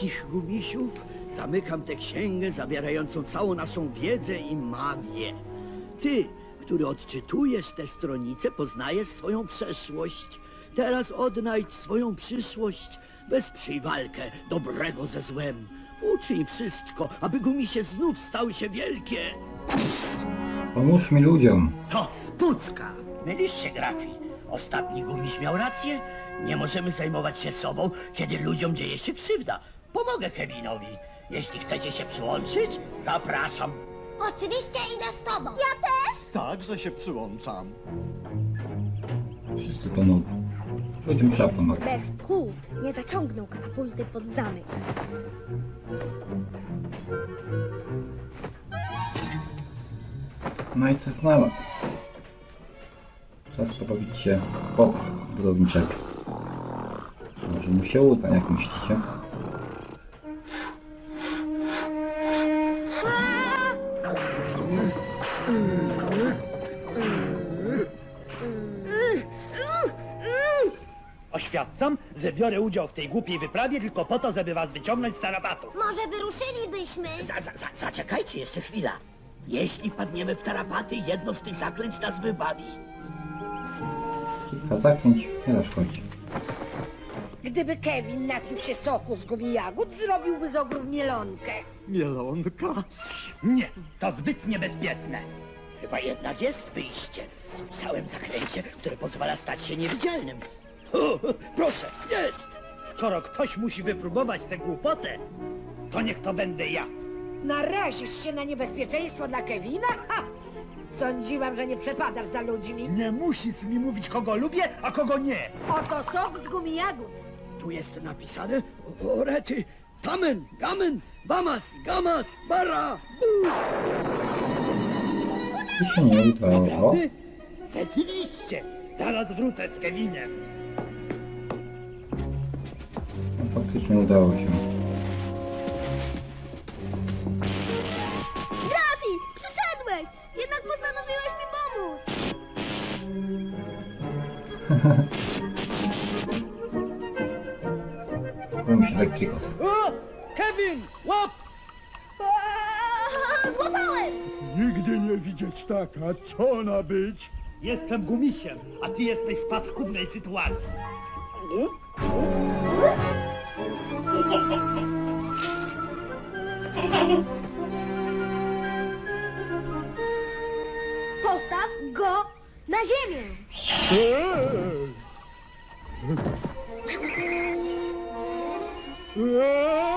Tych gumisiów zamykam tę księgę zawierającą całą naszą wiedzę i magię. Ty, który odczytujesz tę stronicę, poznajesz swoją przeszłość. Teraz odnajdź swoją przyszłość. Wesprzyj walkę dobrego ze złem. Uczyń wszystko, aby gumisie znów stały się wielkie. Pomóż mi ludziom. To spucka. Mylisz się, Grafi. Ostatni gumiś miał rację. Nie możemy zajmować się sobą, kiedy ludziom dzieje się krzywda. Pomogę Kevinowi. Jeśli chcecie się przyłączyć, zapraszam. Oczywiście idę z tobą. Ja też. Tak, że się przyłączam. Wszyscy pomogą. Ludziom trzeba pomagać. Bez kół nie zaciągnął katapulty pod zamek. No i co znalazł? Czas pobawić się pop budowniczego. Może mu się uda, jak myślicie? Oświadczam, że biorę udział w tej głupiej wyprawie tylko po to, żeby was wyciągnąć z tarapatów. Może wyruszylibyśmy. Za, za, za, zaczekajcie jeszcze chwila. Jeśli padniemy w tarapaty, jedno z tych zaklęć nas wybawi. Kilka zaklęć nie zaszkodzi. Gdyby Kevin napił się soku z gumi jagód, zrobiłby z ogrów mielonkę. Mielonka. Nie, to zbyt niebezpieczne. Chyba jednak jest wyjście. Spisałem zaklęcie, które pozwala stać się niewidzialnym. O, proszę, jest! Skoro ktoś musi wypróbować tę głupotę, to niech to będę ja. Narazisz się na niebezpieczeństwo dla Kevina? Ha! Sądziłam, że nie przepadasz za ludźmi. Nie musisz mi mówić, kogo lubię, a kogo nie. Oto sok z gumi jagód. Tu jest napisane o, o rety. Kamen, gamen, bamas, gamas, bara, bu. I się. Ty? Rzeczywiście, zaraz wrócę z Kevinem. Faktycznie udało się. Grafi! Przyszedłeś! Jednak postanowiłeś mi pomóc! Gumiś Elektrikos. O! Kevin, łap! Aaa, Złapałem! Nigdy nie widzieć taka, co ona być? Jestem gumisiem, a ty jesteś w paskudnej sytuacji. Na ziemię! Eee,